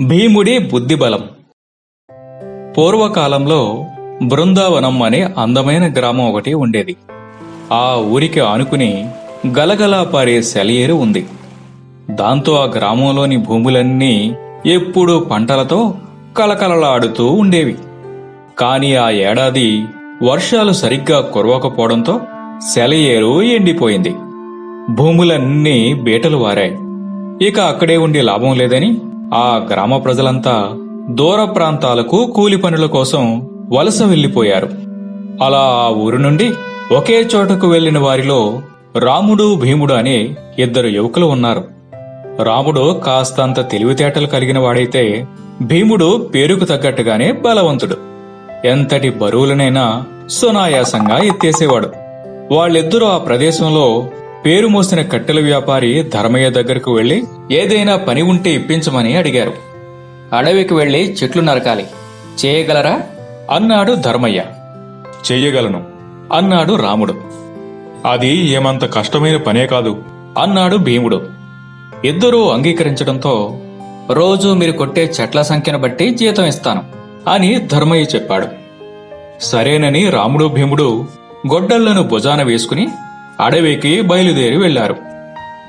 భీముడి బుద్ధిబలం. పూర్వకాలంలో బృందావనం అనే అందమైన గ్రామం ఒకటి ఉండేది. ఆ ఊరికి ఆనుకుని గలగలా పారే సెలయేరు ఉంది. దాంతో ఆ గ్రామంలోని భూములన్నీ ఎప్పుడూ పంటలతో కలకలలాడుతూ ఉండేవి. కాని ఆ ఏడాది వర్షాలు సరిగ్గా కురవకపోవడంతో సెలయేరు ఎండిపోయింది. భూములన్నీ బీటలు వారాయి. ఇక అక్కడే ఉండి లాభం లేదని ఆ గ్రామ ప్రజలంతా దూర ప్రాంతాలకు కూలి పనుల కోసం వలస వెళ్ళిపోయారు అలా ఆ ఊరు నుండి ఒకే చోటకు వెళ్ళిన వారిలో రాముడు భీముడు అనే ఇద్దరు యువకులు ఉన్నారు. రాముడు కాస్తంత తెలివితేటలు కలిగిన వాడైతే భీముడు పేరుకు తగ్గట్టుగానే బలవంతుడు. ఎంతటి బరువులనైనా సునాయాసంగా ఎత్తేసేవాడు. వాళ్ళిద్దరూ ఆ ప్రదేశంలో పేరు మోసిన కట్టెల వ్యాపారి ధర్మయ్య దగ్గరకు వెళ్ళి ఏదైనా పని ఉంటే ఇప్పించమని అడిగారు. అడవికి వెళ్ళి చెట్లు నరకాలి. చేయగలరా? అన్నాడు ధర్మయ్య. చెయ్యగలను. అన్నాడు రాముడు. అది ఏమంత కష్టమైన పనే కాదు అన్నాడు భీముడు. ఇద్దరూ అంగీకరించడంతో రోజు మీరు కొట్టే చెట్ల సంఖ్యను బట్టి జీతం ఇస్తాను అని ధర్మయ్య చెప్పాడు. సరేనని రాముడు భీముడు గొడ్డళ్ళను భుజాన వేసుకుని అడవికి బయలుదేరి వెళ్ళారు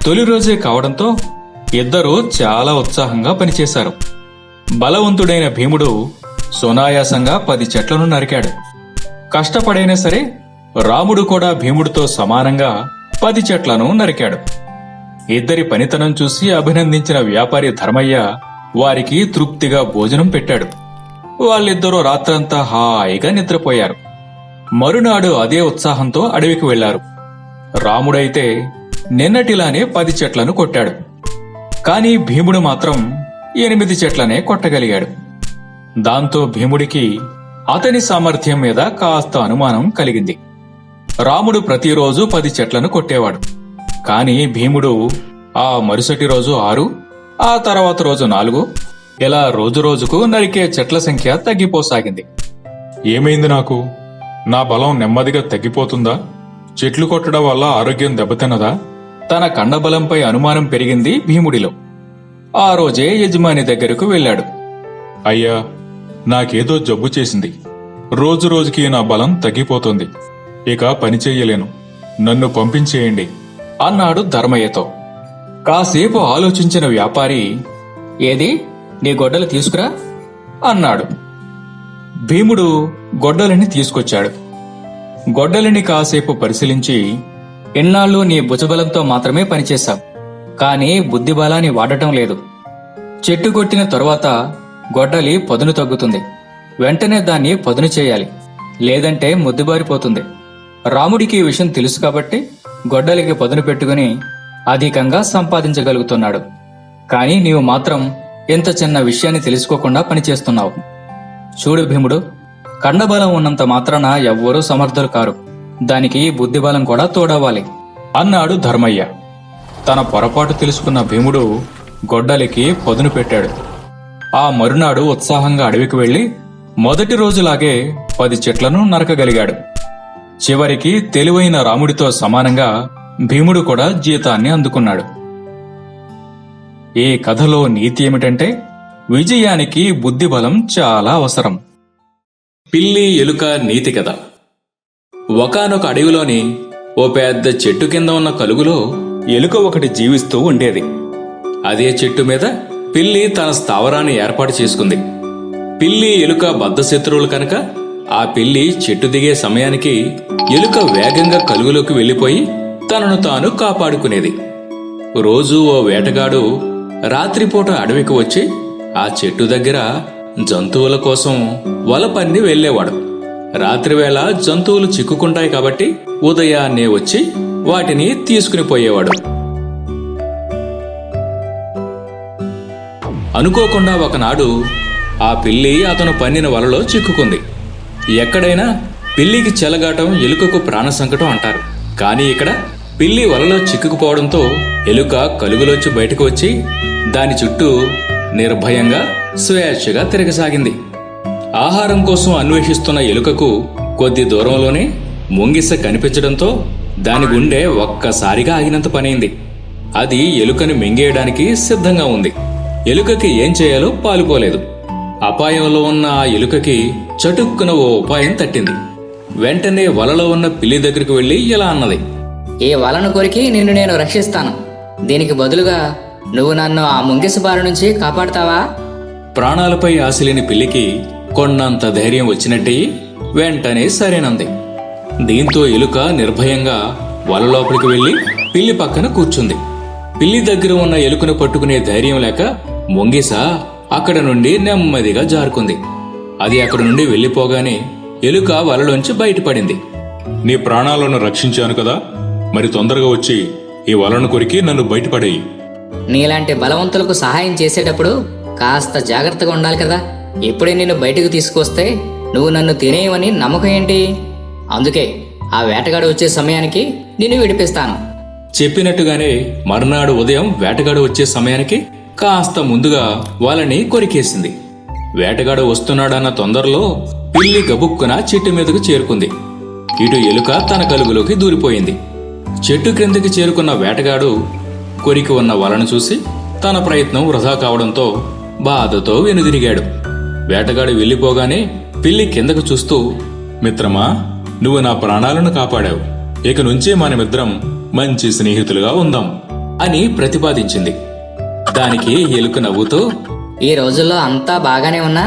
తొలి రోజే కావడంతో ఇద్దరూ చాలా ఉత్సాహంగా పనిచేశారు. బలవంతుడైన భీముడు సునాయాసంగా పది చెట్లను నరికాడు. కష్టపడైనా సరే రాముడు కూడా భీముడితో సమానంగా పది చెట్లను నరికాడు. ఇద్దరి పనితనం చూసి అభినందించిన వ్యాపారి ధర్మయ్య వారికి తృప్తిగా భోజనం పెట్టాడు. వాళ్ళిద్దరూ రాత్రంతా హాయిగా నిద్రపోయారు. మరునాడు అదే ఉత్సాహంతో అడవికి వెళ్ళారు రాముడైతే నిన్నటిలానే పది చెట్లను కొట్టాడు. కానీ భీముడు మాత్రం ఎనిమిది చెట్లనే కొట్టగలిగాడు. దాంతో భీముడికి అతని సామర్థ్యం మీద కాస్త అనుమానం కలిగింది. రాముడు ప్రతిరోజు పది చెట్లను కొట్టేవాడు. కాని భీముడు ఆ మరుసటి రోజు ఆరు ఆ తర్వాత రోజు నాలుగు ఇలా రోజు రోజుకు నరికే చెట్ల సంఖ్య తగ్గిపోసాగింది. ఏమైంది నాకు? నా బలం నెమ్మదిగా తగ్గిపోతుందా? చెట్లు కొట్టడం వల్ల ఆరోగ్యం దెబ్బతిన్నదా? తన కండబలంపై అనుమానం పెరిగింది భీముడిలో. ఆ రోజే యజమాని దగ్గరకు వెళ్ళాడు. అయ్యా నాకేదో జబ్బు చేసింది. రోజు రోజుకి నా బలం తగ్గిపోతుంది. ఇక పని చెయ్యలేను. నన్ను పంపించేయండి అన్నాడు ధర్మయ్యతో. కాసేపు ఆలోచించిన వ్యాపారి ఏది? నీ గొడ్డలు తీసుకురా? అన్నాడు. భీముడు గొడ్డలిని తీసుకొచ్చాడు. గొడ్డలిని కాసేపు పరిశీలించి ఇన్నాళ్ళు నీ భుజబలంతో మాత్రమే పనిచేశావు కానీ బుద్ధి బలాన్ని వాడటం లేదు. చెట్టు కొట్టిన తరువాత గొడ్డలి పదును తగ్గుతుంది. వెంటనే దాన్ని పదును చేయాలి. లేదంటే ముద్దుబారిపోతుంది. రాముడికి ఈ విషయం తెలుసు కాబట్టి గొడ్డలికి పదును పెట్టుకుని అధికంగా సంపాదించగలుగుతున్నాడు. కానీ నీవు మాత్రం ఇంత చిన్న విషయాన్ని తెలుసుకోకుండా పనిచేస్తున్నావు. చూడు భీముడు కండబలం ఉన్నంత మాత్రాన ఎవ్వరూ సమర్థులు కారు. దానికి బుద్ధిబలం కూడా తోడవ్వాలి. అన్నాడు ధర్మయ్య. తన పొరపాటు తెలుసుకున్న భీముడు గొడ్డలికి పదును పెట్టాడు. ఆ మరునాడు ఉత్సాహంగా అడవికి వెళ్ళి మొదటి రోజులాగే పది చెట్లను నరకగలిగాడు. చివరికి తెలివైన రాముడితో సమానంగా భీముడు కూడా జీతాన్ని అందుకున్నాడు. ఈ కథలో నీతి ఏమిటంటే విజయానికి బుద్ధిబలం చాలా అవసరం. పిల్లి ఎలుక నీతి కథ. ఒకనొక అడవిలోని ఓ పెద్ద చెట్టు కింద ఉన్న కలుగులో ఎలుక ఒకటి జీవిస్తూ ఉండేది. అదే చెట్టు మీద పిల్లి తన స్థావరాన్ని ఏర్పాటు చేసుకుంది. పిల్లి ఎలుక బద్ధశత్రువులు కనుక ఆ పిల్లి చెట్టు దిగే సమయానికి ఎలుక వేగంగా కలుగులోకి వెళ్ళిపోయి తనను తాను కాపాడుకునేది. రోజూ ఓ వేటగాడు రాత్రిపూట అడవికి వచ్చి ఆ చెట్టు దగ్గర జంతువుల కోసం వల పన్ని వెళ్ళేవాడు. రాత్రివేళ జంతువులు చిక్కుకుంటాయి కాబట్టి ఉదయాన్నే వచ్చి వాటిని తీసుకుని పోయేవాడు. అనుకోకుండా ఒకనాడు ఆ పిల్లి అతను పన్నిన వలలో చిక్కుకుంది. ఎక్కడైనా పిల్లికి చెలగాటం ఎలుకకు ప్రాణ సంకటం అంటారు. కానీ ఇక్కడ పిల్లి వలలో చిక్కుకుపోవడంతో ఎలుక కలుగులోంచి బయటకు వచ్చి దాని చుట్టూ నిర్భయంగా స్వేచ్ఛగా తిరగసాగింది. ఆహారం కోసం అన్వేషిస్తున్న ఎలుకకు కొద్ది దూరంలోనే ముంగిస కనిపించడంతో దాని గుండె ఒక్కసారిగా ఆగినంత పనైంది. అది ఎలుకను మింగేయడానికి సిద్ధంగా ఉంది. ఎలుకకి ఏం చేయాలో పాలుపోలేదు. అపాయంలో ఉన్న ఆ ఎలుకకి చటుక్కున ఓ ఉపాయం తట్టింది. వెంటనే వలలో ఉన్న పిల్లి దగ్గరికి వెళ్ళి ఇలా అన్నది. ఈ వలను కొరికి నిన్ను నేను రక్షిస్తాను. దీనికి బదులుగా నువ్వు నన్ను ఆ ముంగిస బారి నుంచి కాపాడతావా? ప్రాణాలపై ఆశలేని పిల్లికి కొన్నంత ధైర్యం వచ్చినట్టయి వెంటనే సరేనంది. దీంతో ఎలుక నిర్భయంగా వల లోపలికి వెళ్ళి పిల్లి పక్కన కూర్చుంది. పిల్లి దగ్గర ఉన్న ఎలుకను పట్టుకునే ధైర్యం లేక మొంగిస అక్కడ నుండి నెమ్మదిగా జారుకుంది. అది అక్కడ నుండి వెళ్ళిపోగానే ఎలుక వలలోంచి బయటపడింది. నీ ప్రాణాలను రక్షించాను కదా. మరి తొందరగా వచ్చి ఈ వలను కొరికి నన్ను బయటపడేయి. నీలాంటి బలవంతులకు సహాయం చేసేటప్పుడు కాస్త జాగ్రత్తగా ఉండాలి కదా. ఇప్పుడే నిన్ను బయటకు తీసుకొస్తే నువ్వు నన్ను తినేయవని నమ్మకం ఏంటి? అందుకే ఆ వేటగాడు వచ్చే సమయానికి నిన్ను విడిపిస్తాను. చెప్పినట్టుగానే మర్నాడు ఉదయం వేటగాడు వచ్చే సమయానికి కాస్త ముందుగా వాళ్ళని కొరికేసింది. వేటగాడు వస్తున్నాడన్న తొందరలో పిల్లి గబుక్కున చెట్టు మీదకు చేరుకుంది. ఇటు ఎలుక తన కలుగులోకి దూరిపోయింది. చెట్టు క్రిందకి చేరుకున్న వేటగాడు కొరికి ఉన్న వలను చూసి తన ప్రయత్నం వృధా కావడంతో బాధతో వెనుదిరిగాడు. వేటగాడు వెళ్ళిపోగానే పిల్లి కిందకు చూస్తూ మిత్రమా నువ్వు నా ప్రాణాలను కాపాడావు. ఇక నుంచే మనమిద్దరం మంచి స్నేహితులుగా ఉందాం అని ప్రతిపాదించింది. దానికి ఎలుక నవ్వుతూ ఈ రోజుల్లో అంతా బాగానే ఉన్నా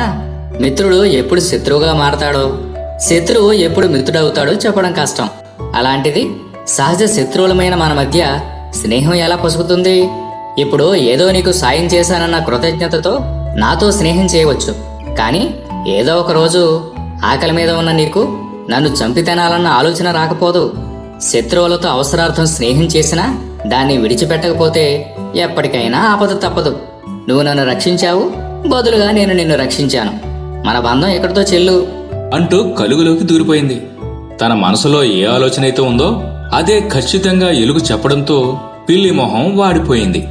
మిత్రుడు ఎప్పుడు శత్రువుగా మారతాడో శత్రువు ఎప్పుడు మిత్రుడవుతాడో చెప్పడం కష్టం. అలాంటిది సహజ శత్రువులమైన మన మధ్య స్నేహం ఎలా పొసుగుతుంది ఇప్పుడు ఏదో నీకు సాయం చేశానన్న కృతజ్ఞతతో నాతో స్నేహం చేయవచ్చు. కానీ ఏదో ఒక రోజు ఆకలి మీద ఉన్న నీకు నన్ను చంపి తినాలన్న ఆలోచన రాకపోదు. శత్రువులతో అవసరార్థం స్నేహం చేసినా దాన్ని విడిచిపెట్టకపోతే ఎప్పటికైనా ఆపద తప్పదు. నువ్వు నన్ను రక్షించావు. బదులుగా నేను నిన్ను రక్షించాను. మన బంధం ఎక్కడితో చెల్లు? అంటూ కలుగులోకి దూరిపోయింది. తన మనసులో ఏ ఆలోచన అయితే ఉందో అదే ఖచ్చితంగా ఎలుగు చెప్పడంతో పిల్లి మొహం వాడిపోయింది.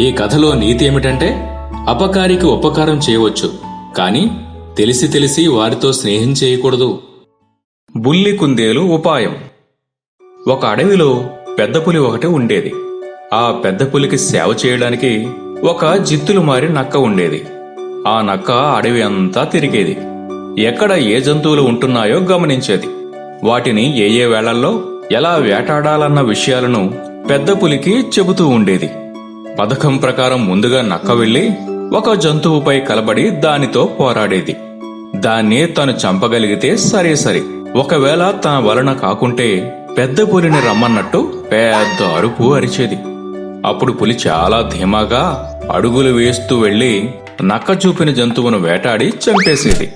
ఈ కథలో నీతి ఏమిటంటే అపకారికి ఉపకారం చేయవచ్చు కానీ తెలిసి తెలిసి వారితో స్నేహం చేయకూడదు. బుల్లి కుందేలు ఉపాయం. ఒక అడవిలో పెద్ద పులి ఒకటి ఉండేది. ఆ పెద్ద పులికి సేవ చేయడానికి ఒక జిత్తులు మారి నక్క ఉండేది. ఆ నక్క అడవి అంతా తిరిగేది. ఎక్కడ ఏ జంతువులు ఉంటున్నాయో గమనించేది. వాటిని ఏ ఏ వేళల్లో ఎలా వేటాడాలన్న విషయాలను పెద్ద పులికి చెబుతూ ఉండేది. పథకం ప్రకారం ముందుగా నక్క వెళ్ళి ఒక జంతువుపై కలబడి దానితో పోరాడేది. దాన్ని తను చంపగలిగితే సరే సరే. ఒకవేళ తన వలన కాకుంటే పెద్ద పులిని రమ్మన్నట్టు పెద్ద అరుపు అరిచేది. అప్పుడు పులి చాలా ధీమాగా అడుగులు వేస్తూ వెళ్ళి నక్క చూపిన జంతువును వేటాడి చంపేసేది.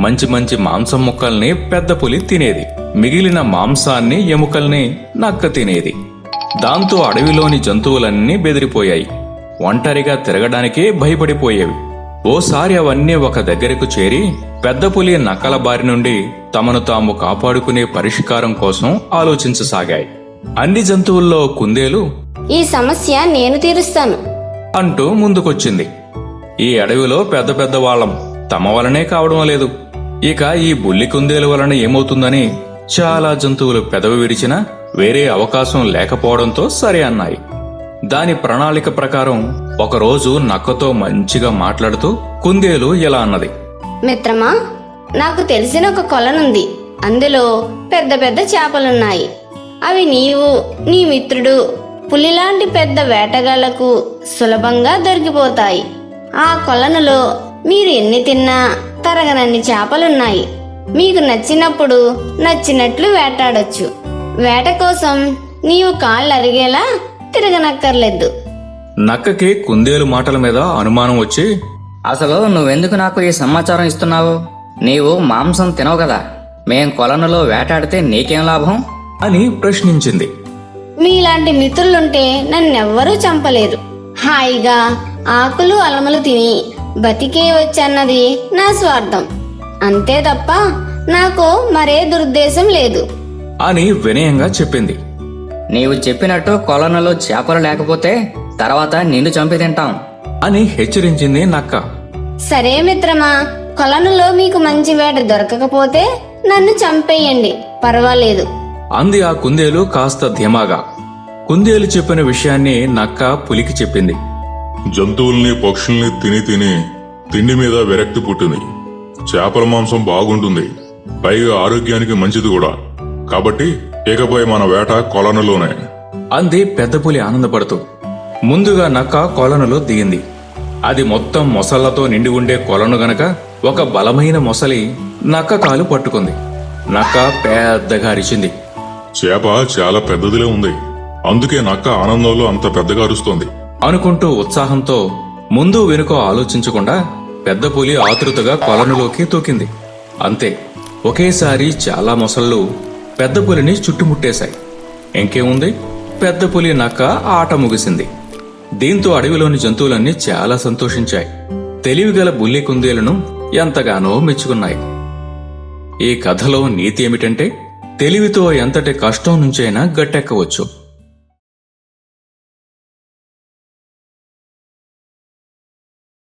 మంచి మంచి మాంసం ముక్కల్ని పెద్ద పులి తినేది. మిగిలిన మాంసాన్ని ఎముకల్ని నక్క తినేది. దాంతో అడవిలోని జంతువులన్నీ బెదిరిపోయాయి. ఒంటరిగా తిరగడానికే భయపడిపోయేవి. ఓసారి అవన్నీ ఒక దగ్గరకు చేరి పెద్ద పులి నక్కల బారి నుండి తమను తాము కాపాడుకునే పరిష్కారం కోసం ఆలోచించసాగాయి. అన్ని జంతువుల్లో కుందేలు ఈ సమస్య నేను తీరుస్తాను. అంటూ ముందుకొచ్చింది. ఈ అడవిలో పెద్ద పెద్ద వాళ్ళం తమ వలనే కావడం లేదు. ఇక ఈ బుల్లి కుందేలు వలన ఏమవుతుందని చాలా జంతువులు పెదవి విరిచినా వేరే అవకాశం లేకపోవడంతో సరే అన్నాయి. దాని ప్రణాళిక ప్రకారం ఒకరోజు నక్కతో మంచిగా మాట్లాడుతూ కుందేలు ఇలా అన్నది. మిత్రమా నాకు తెలిసిన ఒక కొలనుంది. అందులో పెద్ద పెద్ద చేపలున్నాయి. అవి నీవు నీ మిత్రుడు పులిలాంటి పెద్ద వేటగాళ్ళకు సులభంగా దొరికిపోతాయి. ఆ కొలనులో మీరు ఎన్ని తిన్నా తరగనన్ని చేపలున్నాయి. మీకు నచ్చినప్పుడు నచ్చినట్లు వేటాడొచ్చు. వేట కోసం నీవు కాళ్ళు అరిగేలా తిరగనక్కర్లేదు. నక్కకి కుందేలు మాటల మీద అనుమానం వచ్చి అసలు నువ్వెందుకు నాకు ఈ సమాచారం ఇస్తున్నావు? నీవు మాంసం తినవు కదా. మేం కొలనులో వేటాడితే నీకేం లాభం? అని ప్రశ్నించింది. మీలాంటి మిత్రులుంటే నన్నెవ్వరూ చంపలేరు. హాయిగా ఆకులు అలమలు తిని బతికే వచ్చన్నది నా స్వార్థం. అంతే తప్ప నాకు మరే దురుద్దేశం లేదు. అని వినయంగా చెప్పింది. నీవు చెప్పినట్టు కొలనులో చేపలు లేకపోతే తర్వాత నిన్ను చంపి తింటాం. అని హెచ్చరించింది నక్క. సరే మిత్రమా కొలనులో మీకు మంచి వేట దొరకకపోతే నన్ను చంపేయండి. పర్వాలేదు. అంది ఆ కుందేలు కాస్త ధీమాగా. కుందేలు చెప్పిన విషయాన్ని నక్క పులికి చెప్పింది. జంతువుల్ని పక్షుల్ని తిని తిని తిండి మీద విరక్తి పుట్టింది. చేపల మాంసం బాగుంటుంది. పైగా ఆరోగ్యానికి మంచిది కూడా. కాబట్టి ఇకపై మన వేట కొలనులోనే. అంది పెద్ద పులి ఆనందపడుతూ. ముందుగా నక్క కొలనులో దిగింది. అది మొత్తం మొసళ్ళతో నిండి ఉండే కొలను గనక ఒక బలమైన మొసలి నక్క కాలు పట్టుకుంది. నక్క పెద్దగా అరిచింది. చేప చాలా పెద్దదిలే ఉంది. అందుకే నక్క ఆనందంలో అంత పెద్దగా అరుస్తోంది. అనుకుంటూ ఉత్సాహంతో ముందు వెనుక ఆలోచించకుండా పెద్ద పులి ఆతృతగా కొలనులోకి తూకింది. అంతే ఒకేసారి చాలా మొసళ్ళు పెద్ద పులిని చుట్టుముట్టేశాయి. ఇంకేముంది? పెద్ద పులి నక్క ఆట ముగిసింది. దీంతో అడవిలోని జంతువులన్నీ చాలా సంతోషించాయి. తెలివిగల బుల్లి కుందేలను ఎంతగానో మెచ్చుకున్నాయి. ఈ కథలో నీతి ఏమిటంటే తెలివితో ఎంతటి కష్టం నుంచైనా గట్టెక్కవచ్చు.